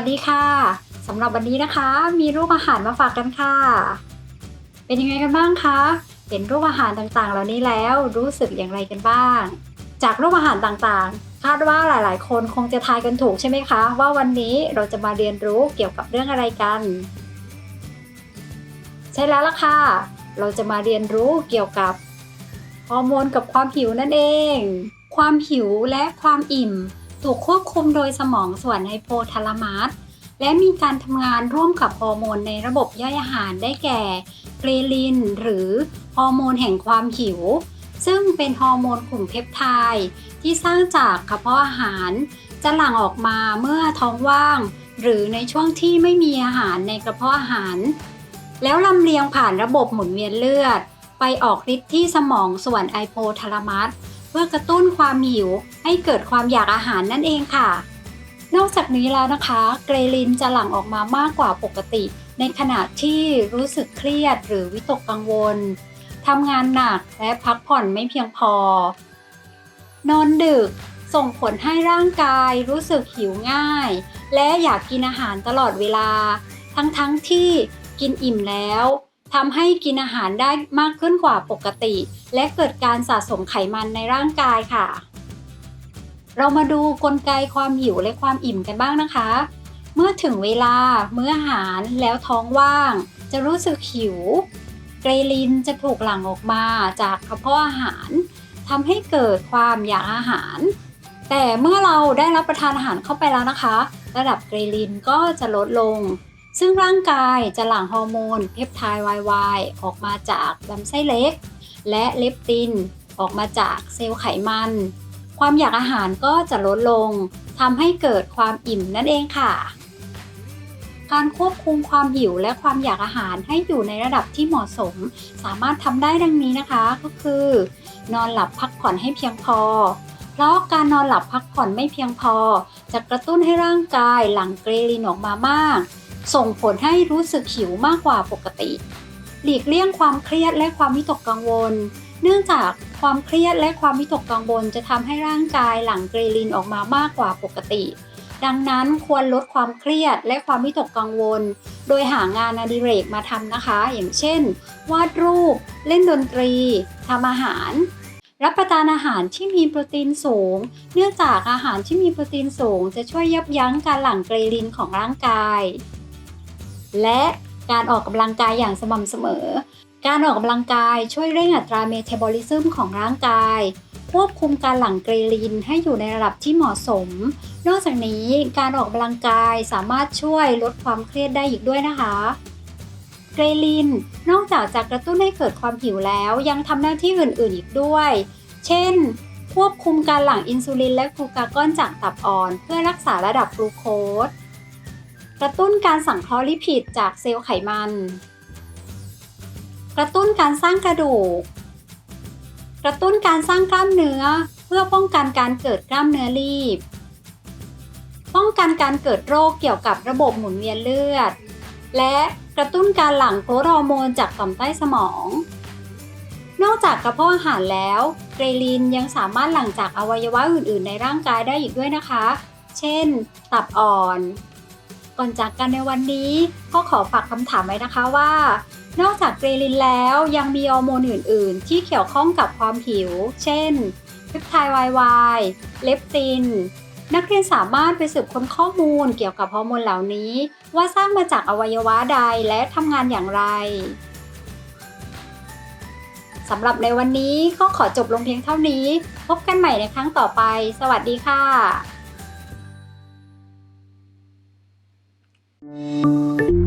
สดีค่ะสำหรับวันนี้นะคะ มีรูปอาหารมาฝากกันค่ะ เป็นยังไงกันบ้างคะเห็นรูปอาหารต่างๆ เหล่านี้แล้วรู้สึกอย่างไรกันบ้าง จากรูปอาหารต่างๆ คาดว่าหลายๆ คนคงจะทายกันถูกใช่ไหมคะ ว่าวันนี้เราจะมาเรียนรู้เกี่ยวกับเรื่องอะไรกัน ใช่แล้วล่ะค่ะ เราจะมาเรียนรู้เกี่ยวกับฮอร์โมนกับความหิวนั่นเอง ความหิวและความอิ่ม ถูกควบคุมโดยสมองส่วนไฮโปทาลามัสและมีการทำงานร่วมกับฮอร์โมนในระบบย่อยอาหารได้แก่เกรลิน หรือฮอร์โมนแห่งความหิว ซึ่งเป็นฮอร์โมนกลุ่มเพปไทด์ที่สร้างจากกระเพาะอาหาร จะหลั่งออกมาเมื่อท้องว่าง หรือในช่วงที่ไม่มีอาหารในกระเพาะอาหาร แล้วลำเลียงผ่านระบบหมุนเวียนเลือด ไปออกฤทธิ์ที่สมองส่วนไอโพทาลามัส เพื่อกระตุ้นความหิว ให้เกิดความอยากอาหารนั่นเองค่ะ นอกจากนี้แล้วนะคะ เกรลินจะหลั่งออกมามากกว่าปกติ ในขณะที่รู้สึกเครียดหรือวิตกกังวลทำงานหนักและพักผ่อนไม่เพียงพอ นอนดึกส่งผลให้ร่างกายรู้สึกหิวง่าย และอยากกินอาหารตลอดเวลา ทั้งๆทที่กินอิ่มแล้ว ทำให้กินอาหารได้มากขึ้นกว่าปกติ และเกิดการสะสมไขมันในร่างกายค่ะ เรามาดูกลไกความหิวและความอิ่มกันบ้างนะคะ เมื่อถึงเวลามื้ออาหารแล้วท้องว่าง จะรู้สึกหิว เกรลินจะถูกหลั่งออกมาจากกระเพาะอาหารทำให้เกิดความอยากอาหาร แต่เมื่อเราได้รับประทานอาหารเข้าไปแล้วนะคะ ระดับเกรลินก็จะลดลง ซึ่งร่างกายจะหลั่งฮอร์โมนเพปไทด์ YY ออกมาจากลำไส้เล็ก และเลปตินออกมาจากเซลล์ไขมัน ความอยากอาหารก็จะลดลงทำให้เกิดความอิ่มนั่นเองค่ะ การควบคุมความหิวและความอยากอาหารให้อยู่ในระดับที่เหมาะสม สามารถทำได้ดังนี้นะคะก็คือ นอนหลับพักผ่อนให้เพียงพอ เพราะการนอนหลับพักผ่อนไม่เพียงพอ จะกระตุ้นให้ร่างกายหลั่งเกรลินออกมามาก ส่งผลให้รู้สึกหิวมากกว่าปกติ หลีกเลี่ยงความเครียดและความวิตกกังวล เนื่องจากความเครียดและความวิตกกังวลจะทำให้ร่างกายหลั่งเกรลินออกมามากกว่าปกติ ดังนั้นควรลดความเครียดและความวิตกกังวล โดยหางานอดิเรกมาทำนะคะ อย่างเช่น วาดรูป เล่นดนตรีทำอาหารรับประทานอาหารที่มีโปรตีนสูง เนื่องจากอาหารที่มีโปรตีนสูง จะช่วยยับยั้งการหลั่งเกรลินของร่างกาย และการออกกำลังกายอย่างสม่ำเสมอ การออกกำลังกายช่วยเร่งอัตราเมตาบอลิซึมของร่างกาย ควบคุมการหลั่งเกรลินให้อยู่ในระดับที่เหมาะสม นอกจากนี้การออกกำลังกายสามารถช่วยลดความเครียดได้อีกด้วยนะคะเกรลิน นอกจากจะกระตุ้นให้เกิดความหิวแล้วยังทำหน้าที่อื่น ๆ อีกด้วย เช่น ควบคุมการหลั่งอินซูลินและกลูกากอนจากตับอ่อน เพื่อรักษาระดับกลูโคส กระตุ้นการสังเคราะห์ลิพิดจากเซลล์ไขมัน กระตุ้นการสร้างกระดูก กระตุ้นการสร้างกล้ามเนื้อ เพื่อป้องกันการเกิดกล้ามเนื้อรีบ ป้องกันการเกิดโรคเกี่ยวกับระบบหมุนเวียนเลือด และกระตุ้นการหลั่งโกรทฮอร์โมนจากต่อมใต้สมอง นอกจากกระเพาะอาหารแล้ว เกรลินยังสามารถหลั่งจากอวัยวะอื่น ๆ ในร่างกายได้อีกด้วยนะคะ เช่น ตับอ่อน ก่อนจากกันในวันนี้ก็ขอฝากคำถามไว้นะคะว่า นอกจากเกรลินแล้วยังมีฮอร์โมนอื่น ๆ ที่เกี่ยวข้องกับความหิว เช่นเพปไทด์ YY เลปติน นักเรียนสามารถไปสืบค้นข้อมูลเกี่ยวกับฮอร์โมนเหล่านี้ ว่าสร้างมาจากอวัยวะใดและทำงานอย่างไรสำหรับในวันนี้ก็ขอจบลงเพียงเท่านี้ พบกันใหม่ในครั้งต่อไป สวัสดีค่ะ Música